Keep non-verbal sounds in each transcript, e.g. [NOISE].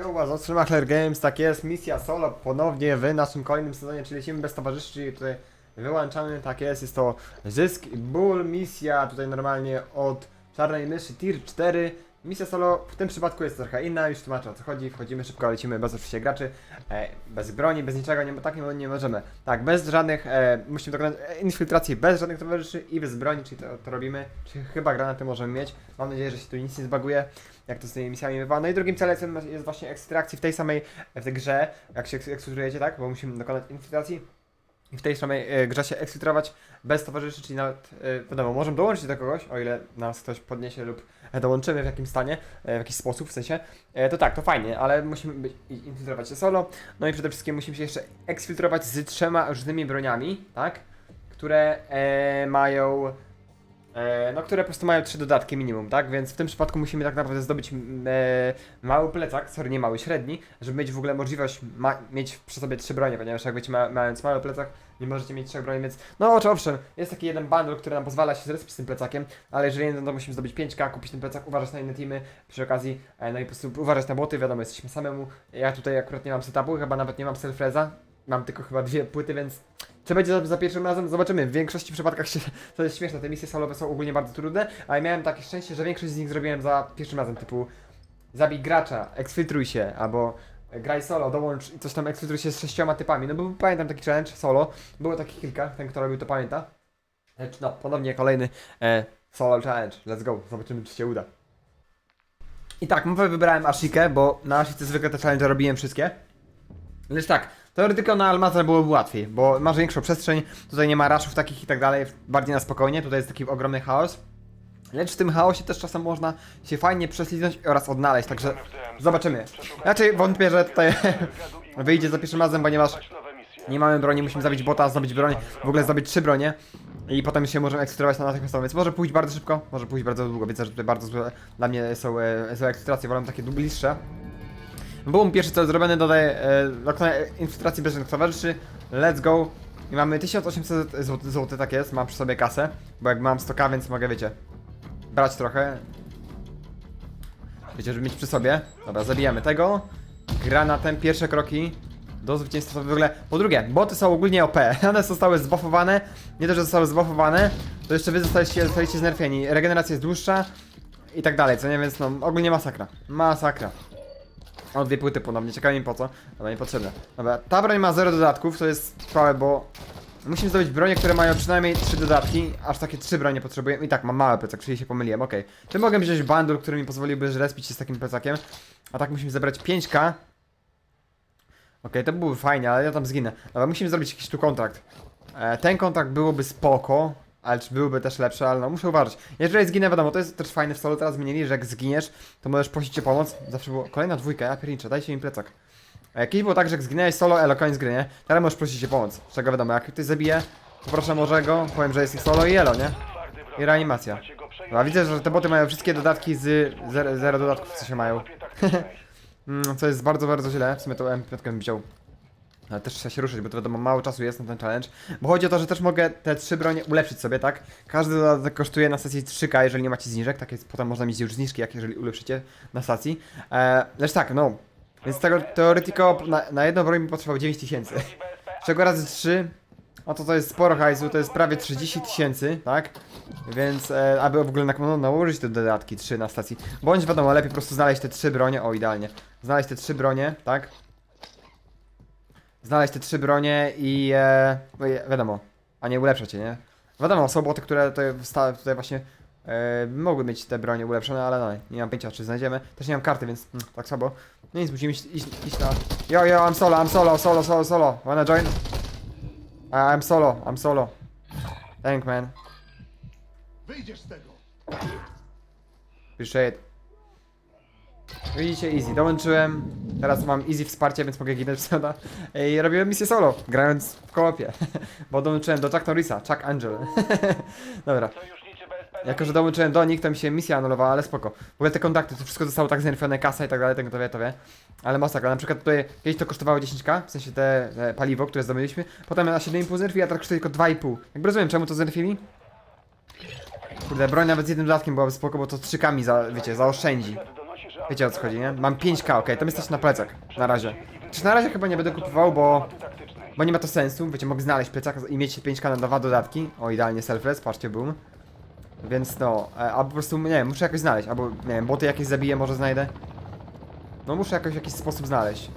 Yo, Wazowski Machler Games, tak jest, misja solo ponownie w naszym kolejnym sezonie, czyli lecimy bez towarzyszy, czyli tutaj wyłączamy, tak jest, jest to zysk ból, misja tutaj normalnie od czarnej myszy tier 4, misja solo w tym przypadku jest trochę inna, już tłumaczę o co chodzi, wchodzimy szybko, lecimy bez oczywiście graczy, e, bez broni, bez niczego, nie, tak nie, nie możemy, tak, bez żadnych, e, musimy dokonać e, infiltracji bez żadnych towarzyszy i bez broni, czyli to, to robimy, czyli chyba granaty możemy mieć, mam nadzieję, że się tu nic nie zbaguje, jak to z tymi misjami bywa. No i drugim celem jest właśnie ekstrakcji w tej samej w tej grze, jak się eksfiltrujecie, tak? Bo musimy dokonać infiltracji i w tej samej e, grze się eksfiltrować bez towarzyszy, czyli nawet, e, wiadomo, możemy dołączyć do kogoś, o ile nas ktoś podniesie lub dołączymy w jakimś stanie, e, w jakiś sposób, w sensie, to tak, to fajnie, ale musimy być, infiltrować się solo, no i przede wszystkim musimy się jeszcze eksfiltrować z trzema różnymi broniami, tak? Które mają E, no, które po prostu mają trzy dodatki minimum, tak? Więc w tym przypadku musimy tak naprawdę zdobyć e, mały plecak, sorry, nie mały, średni, żeby mieć w ogóle możliwość ma, mieć przy sobie trzy bronie, ponieważ jak ma, mając mały plecak, nie możecie mieć trzech broni, więc no owszem, jest taki jeden bundle, który nam pozwala się zrespić z tym plecakiem, ale jeżeli nie, no to musimy zdobyć 5k, kupić ten plecak, uważać na inne teamy przy okazji, e, no i po prostu uważać na boty, wiadomo, jesteśmy samemu, ja tutaj akurat nie mam setupu, chyba nawet nie mam self-reza, mam tylko chyba dwie płyty, więc czy będzie za, za pierwszym razem? Zobaczymy. W większości przypadkach się, [LAUGHS] to jest śmieszne, te misje solowe są ogólnie bardzo trudne, ale miałem takie szczęście, że większość z nich zrobiłem za pierwszym razem, typu zabij gracza, eksfiltruj się, albo graj solo, dołącz i coś tam eksfiltruj się z sześcioma typami. No bo pamiętam taki challenge solo, było takich kilka, ten kto robił to pamięta. Lecz no, ponownie kolejny e, solo challenge, let's go, zobaczymy czy się uda. I tak, mówię, wybrałem Ashikę, bo na Ashice zwykle te challenge robiłem wszystkie. Lecz tak, teoretyko na Almazra byłoby łatwiej, bo masz większą przestrzeń, tutaj nie ma raszów takich i tak dalej, bardziej na spokojnie, tutaj jest taki ogromny chaos. Lecz w tym chaosie też czasem można się fajnie prześliznąć oraz odnaleźć, także zobaczymy. Raczej wątpię, że tutaj [LAUGHS] wyjdzie za pierwszym razem, ponieważ nie mamy broni, musimy zabić bota, zdobyć broń, w ogóle zdobyć trzy bronie i potem się możemy eksfiltrować na natychmiastowo, więc może pójść bardzo szybko, może pójść bardzo długo, widzę, że tutaj bardzo dla mnie są e, złe eksfiltracje, wolę takie dłuższe. Boom, pierwszy cel zrobiony, dodaję e, dokonaję infiltracji bez żadnych towarzyszy. Let's go. I mamy 1800 zł, zł, tak jest, mam przy sobie kasę, bo jak mam 100k, więc mogę, wiecie, brać trochę. Wiecie, żeby mieć przy sobie. Dobra, zabijamy tego. Granatem, pierwsze kroki do zwycięstwa w ogóle. Po drugie, boty są ogólnie OP. [LAUGHS] One zostały zbuffowane. Nie to, że zostały zbuffowane, to jeszcze wy zostaliście, zostaliście znerfieni. Regeneracja jest dłuższa i tak dalej, co nie? Więc no, ogólnie masakra. Masakra. O, dwie płyty ponownie, ciekawe mi po co. Dobra, niepotrzebne. Dobra, ta broń ma 0 dodatków, to jest sprawę, bo musimy zdobyć bronie, które mają przynajmniej 3 dodatki, aż takie 3 bronie potrzebujemy. I tak, mam mały plecak, czyli się pomyliłem, okej. Ty mogę wziąć bundle, który mi pozwoliłby respić się z takim plecakiem. A tak musimy zebrać 5k. Okej, to byłoby fajnie, ale ja tam zginę. Dobra, musimy zrobić jakiś tu kontrakt. E, ten kontrakt byłoby spoko, ale czy byłby też lepszy, ale no muszę uważać. Jeżeli zginę, wiadomo, to jest też fajne w solo, teraz zmienili, że jak zginiesz, to możesz prosić o pomoc. Zawsze było kolejna dwójka, ja pierniczę, dajcie mi plecak. A jakieś było tak, że jak zginęłeś solo, elo, koniec gry, nie? Teraz możesz prosić o pomoc. Z czego wiadomo, jak ktoś zabije, poproszę może go, powiem, że jest ich solo i elo, nie? I reanimacja. No, widzę, że te boty mają wszystkie dodatki z zero, zero dodatków, co się mają. [LAUGHS] Mm, Co jest bardzo, bardzo źle. W sumie to M5 bym wziął. Ale też trzeba się ruszyć, bo to wiadomo, mało czasu jest na ten challenge. Bo chodzi o to, że też mogę te trzy bronie ulepszyć sobie, tak? Każdy dodatek kosztuje na stacji 3K, jeżeli nie macie zniżek. Tak jest, potem można mieć już zniżki, jak jeżeli ulepszycie na stacji. E, lecz tak, no. Więc tego teoretyko na, na jedną broń mi potrzebował 9000. Z czego razy 3, no to to jest sporo hajsu, to jest prawie 30 tysięcy, tak? Więc e, aby w ogóle no, nałożyć te dodatki 3 na stacji. Bądź wiadomo, lepiej po prostu znaleźć te trzy bronie, o idealnie. Znaleźć te trzy bronie, tak? Znaleźć te trzy bronie i e, no i wiadomo, a nie ulepszać je, nie? Wiadomo, są boty, które tutaj, wsta- tutaj właśnie e, mogły mieć te bronie ulepszone, ale no, nie mam pojęcia czy znajdziemy. Też nie mam karty, więc mm, tak słabo. No nic, musimy iść, iść, iść na... Yo, yo, I'm solo, I'm solo, solo, solo, solo. Wanna join? I'm solo, I'm solo. Thank man. Wyjdziesz z tego! Appreciate. Widzicie, easy. Dołączyłem. Teraz mam easy wsparcie, więc mogę ginąć [LAUGHS] pseudo. I robiłem misję solo, grając w koopie. [LAUGHS] Bo dołączyłem do Chuck Norrisa, Chuck Angel. [LAUGHS] Dobra. Jako, że dołączyłem do nich, to mi się misja anulowała, ale spoko. W ogóle te kontakty, to wszystko zostało tak znerfione, kasa i tak dalej, tego to wie, to wie. Ale masakra, na przykład tutaj kiedyś to kosztowało 10k, w sensie te, te paliwo, które zdobyliśmy. Potem na 7,5 znerfili, a teraz kosztuje tylko 2,5. Jakby rozumiem, czemu to znerfili? Kurde, broń nawet z jednym dodatkiem byłaby spoko, bo to 3 kami za, wiecie, zaoszczędzi. Wiecie o co chodzi, nie? Mam 5k, okej, to mi stać na plecak. Na razie. Czy na razie chyba nie będę kupował, bo... Bo nie ma to sensu, wiecie, mogę znaleźć plecak i mieć 5k na dwa dodatki. O, idealnie selfless, patrzcie, boom. Więc no, e, albo po prostu, nie wiem, muszę jakoś znaleźć, albo, nie wiem, boty jakieś zabiję, może znajdę. No muszę jakoś w jakiś sposób znaleźć.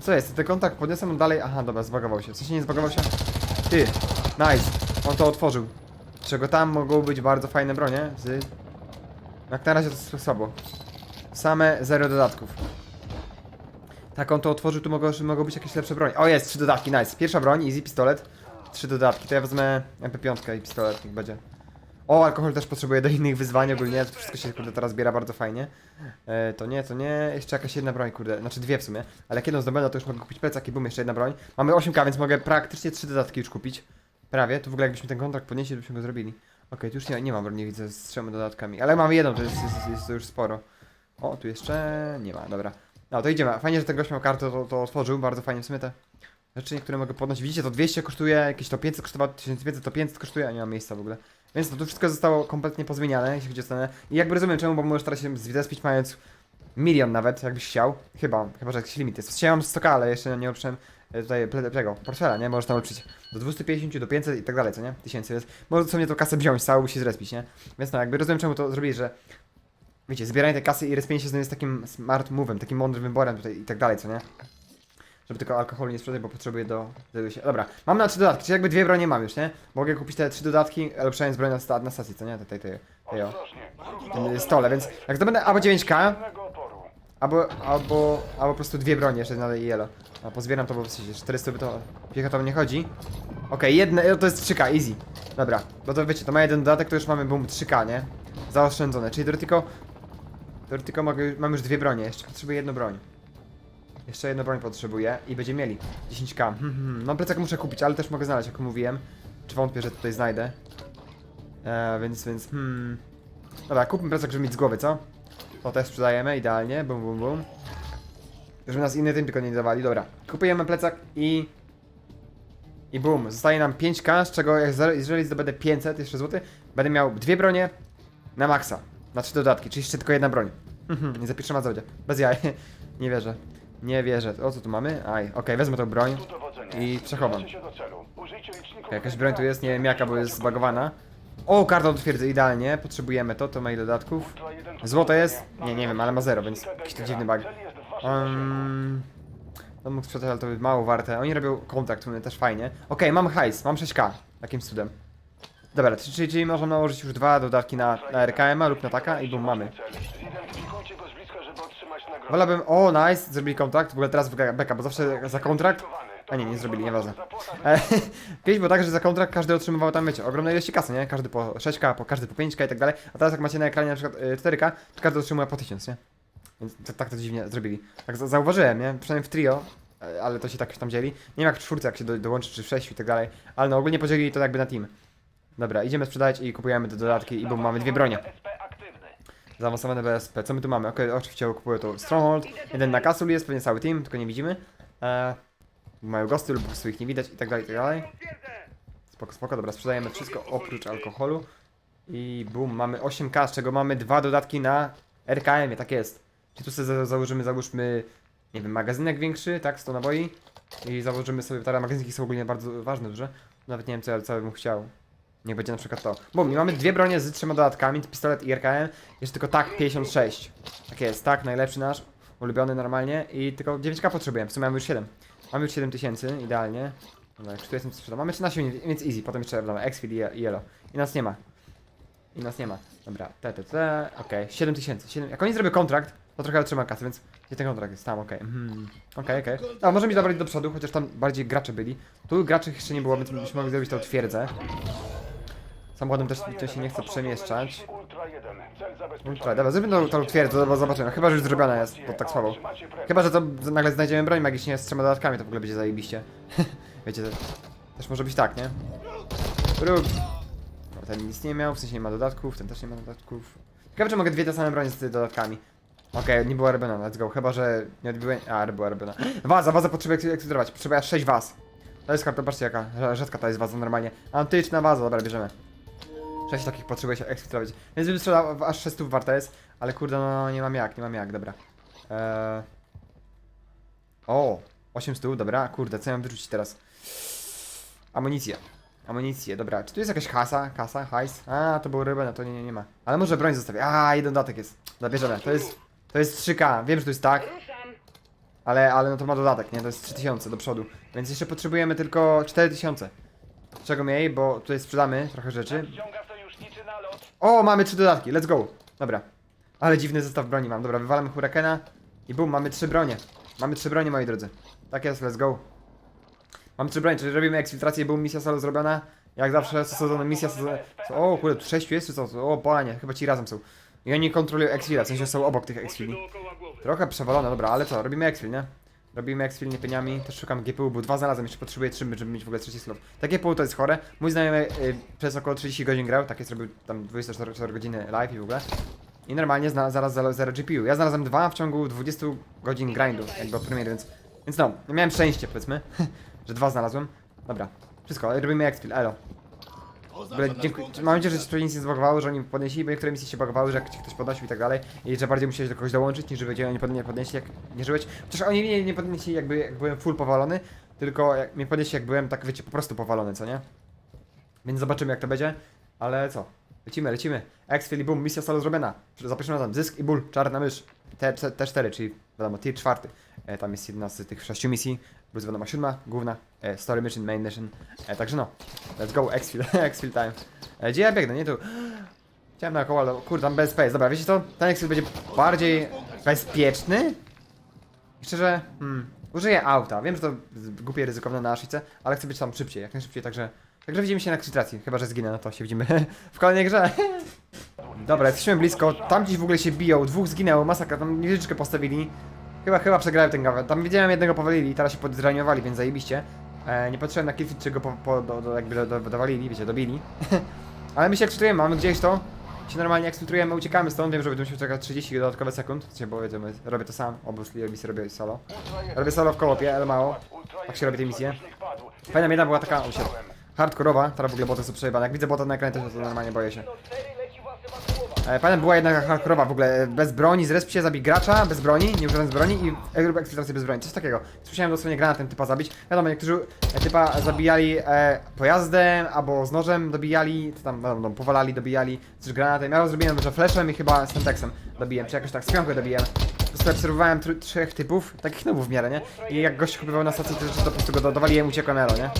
Co jest? Ten kontakt podniosłem dalej. Aha, dobra, zbagował się. W sensie nie zbagował się? Ty, nice. On to otworzył. Czego tam mogą być bardzo fajne bronie z... Jak na razie to słabo. Same zero dodatków. Tak, on to otworzył, tu mogą, mogą być jakieś lepsze bronie. O, jest, trzy dodatki, nice. Pierwsza broń, easy, pistolet. Trzy dodatki, to ja wezmę MP5 i pistolet, niech będzie. O, alkohol też potrzebuję do innych wyzwań ogólnie, to wszystko się kurde teraz zbiera bardzo fajnie. E, to nie, to nie, jeszcze jakaś jedna broń, kurde, znaczy dwie w sumie. Ale jak jedną zdobędę, to już mogę kupić plecak i bum, jeszcze jedna broń. Mamy 8k, więc mogę praktycznie trzy dodatki już kupić. Prawie, to w ogóle jakbyśmy ten kontrakt podnieśli, byśmy go zrobili. Okej, tu już nie, nie mam broni, widzę, z trzema dodatkami. Ale mamy jedną, to jest, jest, jest to już sporo. O, tu jeszcze nie ma, dobra. No to idziemy. Fajnie, że ten gość miał kartę, to, to otworzył, bardzo fajnie w sumie te rzeczy, które mogę podnosić. Widzicie, to 200 kosztuje, jakieś to 500 kosztowało, 1500 to 500 kosztuje, a nie ma miejsca w ogóle. Więc to tu wszystko zostało kompletnie pozmieniane, jeśli chodzi o cenę. I jakby rozumiem czemu, bo możesz teraz się zrespić mając milion nawet, jakbyś chciał. Chyba, chyba, że jakiś limit jest. Chciałem mam 100k, ale jeszcze nie ulepszyłem e, tutaj tego, portfela, nie? Możesz tam ulepszyć do 250, do 500 i tak dalej, co nie? Tysięcy, więc możesz sobie tą kasę wziąć, całą się zrespić, nie? Więc no, jakby rozumiem czemu to zrobili, że wiecie, zbieranie tej kasy i respienie się z nią jest takim smart move'em, takim mądrym wyborem tutaj i tak dalej, co nie? Żeby tylko alkoholu nie sprzedać, bo potrzebuję do... się... Dobra, mam na trzy dodatki, czyli jakby dwie bronie mam już, nie? Mogę kupić te trzy dodatki, ulepszając broń na, sta- na stacji, co nie? Tej, tej, tej, o, tym stole, więc jak zdobędę albo 9k, albo, albo, albo po prostu dwie bronie jeszcze na yellow. A pozbieram to, bo w sensie 400 by to piechotą nie chodzi. Okej, jedne, no to jest 3k, easy. Dobra, bo to wiecie, to ma jeden dodatek, to już mamy boom 3k, nie? Zaoszczędzone, czyli tylko... Tylko mogę, mam już dwie bronie, jeszcze potrzebuję jedną broń. Jeszcze jedną broń potrzebuję i będziemy mieli 10k. Hmm, hmm. No plecak muszę kupić, ale też mogę znaleźć, jak mówiłem. Czy wątpię, że tutaj znajdę. E, więc, więc, hmm. Dobra, kupmy plecak, żeby mieć z głowy, co? To też sprzedajemy, idealnie, bum, bum, bum. Żeby nas inny tym tylko nie dawali, dobra. Kupujemy plecak i... I bum, zostaje nam 5k, z czego jeżeli zdobędę 500 jeszcze złoty, będę miał dwie bronie na maksa. Na trzy dodatki, czyli jeszcze tylko jedna broń. Mhm, nie zapiszę na zawodzie. Bez jaj. Nie wierzę. Nie wierzę. O co tu mamy? Aj, okej, wezmę tą broń. I przechowam. Jakaś broń tu jest, nie wiem jaka, bo jest zbagowana. O, karta do twierdzy, idealnie. Potrzebujemy to, to ma ile dodatków? Złoto jest? Nie, nie wiem, ale ma zero, więc jakiś to dziwny bug. Um, no mógł sprzedać, ale to by mało warte. Oni robią kontrakt, to też fajnie. Okej, mam hajs, mam 6k. Jakimś cudem. Dobra, czyli, czyli, można nałożyć już dwa dodatki na, na RKM-a lub na taka i bum, mamy. Wolałbym, o nice, zrobili kontrakt, w ogóle teraz wygra beka, bo zawsze za kontrakt, a nie, nie zrobili, nieważne. E, [LAUGHS] Kiedyś było tak, że za kontrakt każdy otrzymywał tam, wiecie, ogromne ilości kasy, nie? Każdy po 6k, po każdy po 5k i tak dalej, a teraz jak macie na ekranie na przykład y, 4k, to każdy otrzymuje po 1000, nie? Więc tak, tak to dziwnie zrobili. Tak za- zauważyłem, nie? Przynajmniej w trio, e, ale to się tak już tam dzieli. Nie wiem jak w czwórce, jak się do, dołączy, czy w sześciu i tak dalej, ale no ogólnie podzielili to jakby na team. Dobra, idziemy sprzedać i kupujemy te dodatki i bo mamy dwie bronie. Zaawansowane BSP. Co my tu mamy? Okej, oczywiście kupuję to Stronghold. Jeden na Castle jest, pewnie cały team, tylko nie widzimy. Eee, mają ghosty lub po prostu ich nie widać i tak dalej, i tak dalej. Spoko, spoko, dobra, sprzedajemy wszystko oprócz alkoholu. I boom, mamy 8k, z czego mamy dwa dodatki na RKM, tak jest. Czy tu sobie za- założymy, załóżmy, nie wiem, magazynek większy, tak, 100 naboi. I założymy sobie, te magazynki są ogólnie bardzo ważne, duże. Nawet nie wiem, co ja, co bym chciał. Niech będzie na przykład to. Bum, i mamy dwie bronie z trzema dodatkami, pistolet i RKM. Jeszcze tylko tak 56. Tak jest, tak, najlepszy nasz, ulubiony normalnie. I tylko 9k potrzebujemy, w sumie mamy już 7. Mamy już 7000, idealnie. Dobra, czy tu jestem co sprzedam? Mamy 13 minut, więc easy, potem jeszcze dobra, Exfil i Ye- i Yellow. I nas nie ma. I nas nie ma. Dobra, te, okej, 7000. 7... Jak oni zrobią kontrakt, to trochę otrzyma kasy, więc gdzie ten kontrakt jest? Tam, okej. Mhm. Okej, okej. A może mi zabrać do przodu, chociaż tam bardziej gracze byli. Tu graczy jeszcze nie było, więc byśmy mogli zrobić tą twierdzę. Samochodem też to się nie chce przemieszczać. Ultra 1. Cel zabezpieczony. Ultra, dobra, zrobimy tą, tą twierdzę, bo zobaczymy. Chyba, że już zrobiona jest, to tak słabo. Chyba, że to nagle znajdziemy broń magicznie z trzema dodatkami, to w ogóle będzie zajebiście. [LAUGHS] Wiecie, to też może być tak, nie? Rób. No, ten nic nie miał, w sensie nie ma dodatków, ten też nie ma dodatków. Ciekawe, czy mogę dwie te same bronie z dodatkami. Okej, nie była robiona, let's go. Chyba, że nie odbiłem... A, była robiona. Waza, waza potrzebuję eks- ekscytować. Potrzebuję aż 6 waz. To jest karta, patrzcie jaka rzadka to jest waza normalnie. Antyczna waza, dobra, bierzemy. 6 takich potrzebuję się ekscytować. Więc bym sprzedał, aż 600 warta jest, ale kurde, no nie mam jak, nie mam jak, dobra. Eee... O, 8 stół, dobra, kurde, co ja mam wyrzucić teraz? Amunicję. Amunicję, dobra. Czy tu jest jakaś kasa? Kasa? Hajs? A, to było robione, to nie, nie, nie ma. Ale może broń zostawię. A, jeden dodatek jest. Zabierzemy. To jest, to jest 3K. Wiem, że to jest tak. Ale, ale no to ma dodatek, nie? To jest 3000 do przodu. Więc jeszcze potrzebujemy tylko 4000. Czego mniej, bo tutaj sprzedamy trochę rzeczy. O, mamy trzy dodatki, let's go. Dobra. Ale dziwny zestaw broni mam. Dobra, wywalamy Hurakena i bum, mamy trzy bronie. Mamy trzy bronie, moi drodzy. Tak jest, let's go. Mamy trzy bronie, czyli robimy eksfiltrację, boom, misja solo zrobiona. Jak zawsze, co sezonu misja sezonu... O, kurde, sześciu jest, czy co? O, polanie, chyba ci razem są. I oni kontrolują exfila, w sensie są obok tych exfili. Trochę przewalone, dobra, ale co, robimy exfil, nie? Robimy exfil niepieniami, też szukam GPU, bo dwa znalazłem, jeszcze potrzebuję trzy, żeby mieć w ogóle trzeci slot. Takie GPU to jest chore. Mój znajomy y, przez około 30 godzin grał, takie zrobił tam 24 godziny live i w ogóle. I normalnie zaraz zero, zero GPU. Ja znalazłem dwa w ciągu 20 godzin grindu, jakby od premiery, więc... Więc no, miałem szczęście, powiedzmy, [LAUGHS] że dwa znalazłem. Dobra, wszystko, robimy exfil, elo. W ogóle dziękuję. Mam nadzieję, że ci to nic nie zbagowało, że oni podnieśli, bo niektóre misje się bagowały, że jak ci ktoś podnosił i tak dalej. I że bardziej musiałeś do kogoś dołączyć, niż żeby cię nie podnie- podnieśli, jak nie żyłeś. Chociaż oni mnie nie podnieśli jakby jak byłem full powalony, tylko jak mnie podnieśli jak byłem tak wiecie, po prostu powalony, co nie? Więc zobaczymy jak to będzie, ale co? Lecimy, lecimy. Exfil i boom, misja solo zrobiona. Zapiszemy tam zysk i ból, czarna mysz. Te, te, te cztery, czyli wiadomo, tier czwarty. E, tam jest jedna z tych sześciu misji. Plus wiadomo, siódma, główna. E, story mission, main mission. E, także no, let's go, exfil, [LAUGHS] exfil time. E, gdzie ja biegnę, nie tu. Chciałem naokoło, ale kurde, tam bez space. Dobra, wiecie co? Ten exfil będzie bardziej bezpieczny. I szczerze, hmm, użyję auta. Wiem, że to głupie, ryzykowne na Ashice, ale chcę być tam szybciej, jak najszybciej, także... Także widzimy się na krzytracji, chyba że zginę, no to się widzimy [LAUGHS] w kolejnej grze. [LAUGHS] Dobra, jesteśmy blisko, tam gdzieś w ogóle się biją, dwóch zginęło, masakra, tam wieżyczkę postawili. Chyba, chyba przegrałem ten gawę. Tam widziałem jednego powalili, teraz się podzraniowali, więc zajebiście. E, nie patrzyłem na killfit, czy go po, po, do, do, jakby do, do, dowalili, wiecie, dobili. [LAUGHS] Ale my się eksfiltrujemy, mamy gdzieś to. Się normalnie eksfiltrujemy, uciekamy stąd, wiem, że będę musiał czekać 30 dodatkowe sekund, sensie, bo wiedzimy, robię to sam, obviously robię solo. Robię solo w kołopie, ale mało. Tak się robi te misje. Fajna jedna była taka, siebie, hardkorowa, teraz w ogóle boty są przejebane. Jak widzę bota na ekranie, to, to normalnie boję się. E, była jedna hardkorowa w ogóle, e, bez broni, zresp się, zabij gracza, bez broni, nie używając broni i e, eksfiltrację bez broni, coś takiego. Musiałem dosłownie granatem typa zabić. Wiadomo, niektórzy e, typa zabijali e, pojazdem, albo z nożem dobijali, czy tam, no, powalali, dobijali, coś granatem. Ja zrobiłem, że fleszem i chyba z Tentexem dobiłem, czy jakoś tak, z piątkę dobiłem. Po prostu obserwowałem tr- trzech typów, takich nowów w miarę, nie? I jak gość kupywał na stacji, to to po prostu go do, dowaliłem, uciekłem elo, nie?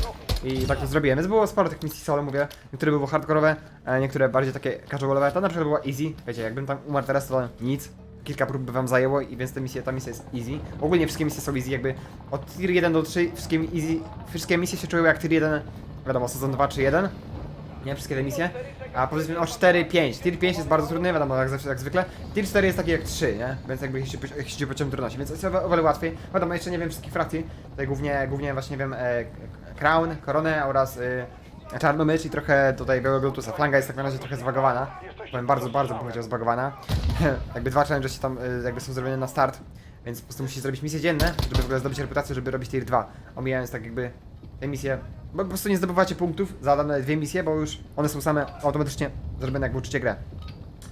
I tak to zrobiłem, więc było sporo tych misji solo, mówię. Niektóre były hardkorowe, e, niektóre bardziej takie casualowe. Ta na przykład była easy, wiecie, jakbym tam umarł teraz, to nic. Kilka prób by wam zajęło i więc te misje, ta misja jest easy. Ogólnie wszystkie misje są easy, jakby od tier 1 do 3 wszystkie easy, wszystkie misje się czuły jak tier 1, wiadomo, sezon 2 czy 1. Nie, wszystkie te misje. A powiedzmy o 4, 5. Tier 5 jest bardzo trudny, wiadomo, jak, zawsze, jak zwykle. Tier 4 jest taki jak 3, nie? Więc jakby się, się, się pociąg trudności, więc jest o wiele łatwiej. Wiadomo, jeszcze nie wiem wszystkich frakcji. Tutaj głównie, głównie właśnie wiem e, Crown, Koronę oraz e, Czarną i trochę tutaj Białego Lotusa. Flanga jest tak na razie trochę zbagowana. Powiem bardzo, bardzo bym powiedział zbagowana. [LAUGHS] jakby dwa challenge się tam e, jakby są zrobione na start. Więc po prostu musicie zrobić misje dzienne, żeby w ogóle zdobyć reputację, żeby robić tier 2. Omijając tak jakby te misje. Bo po prostu nie zdobywacie punktów za dane dwie misje, bo już one są same automatycznie zrobione jak włączycie grę.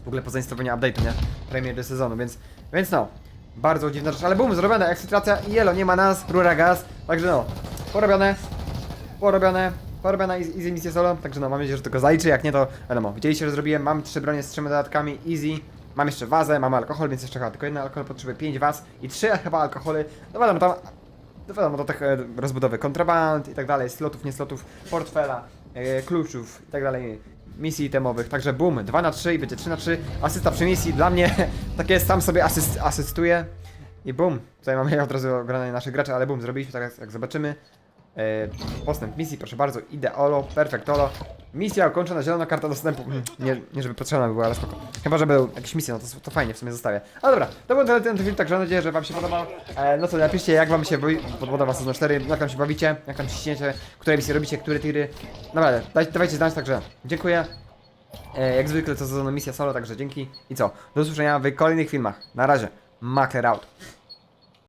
W ogóle po zainstalowaniu update'u, nie? Premier do sezonu, więc, więc no. Bardzo dziwna rzecz, ale boom, zrobione, eksfiltracja i elo, nie ma nas, rura gaz, także no. Porobione, porobione, porobiona easy, misja solo, także no, mam nadzieję, że go zaliczy, jak nie to wiadomo, widzieliście, że zrobiłem, mam trzy bronie z trzema dodatkami, easy, mam jeszcze wazę, mamy alkohol, więc jeszcze chyba tylko jeden alkohol potrzebuje 5 waz i trzy chyba alkohole, no wiadomo, tam, no wiadomo, do tych e, rozbudowy kontraband i tak dalej, slotów, nie slotów, portfela, e, kluczów i tak dalej, misji temowych, także boom, 2 na 3 i będzie 3 na 3, asysta przy misji, dla mnie, [LAUGHS] tak jest, sam sobie asyst, asystuję i boom, tutaj mamy od razu ograne naszych graczy, ale boom, zrobiliśmy tak jak, zobaczymy, postęp misji, proszę bardzo, ideolo, perfectolo. Misja ukończona, zielona karta dostępu. Mm, Nie, nie żeby potrzebna była, ale spoko. Chyba, że będą jakieś misje, no to, to fajnie, w sumie zostawię. Ale dobra, to był tyle ten film, także mam nadzieję, że wam się podobał. E, no to napiszcie, jak wam się podoba sezon 4, jak tam się bawicie, jak tam ciśniecie, które misje robicie, które tiry. Naprawdę, daj, dawajcie znać, także dziękuję. E, jak zwykle to sezon misja solo, także dzięki. I co, do usłyszenia w kolejnych filmach. Na razie, Makler out.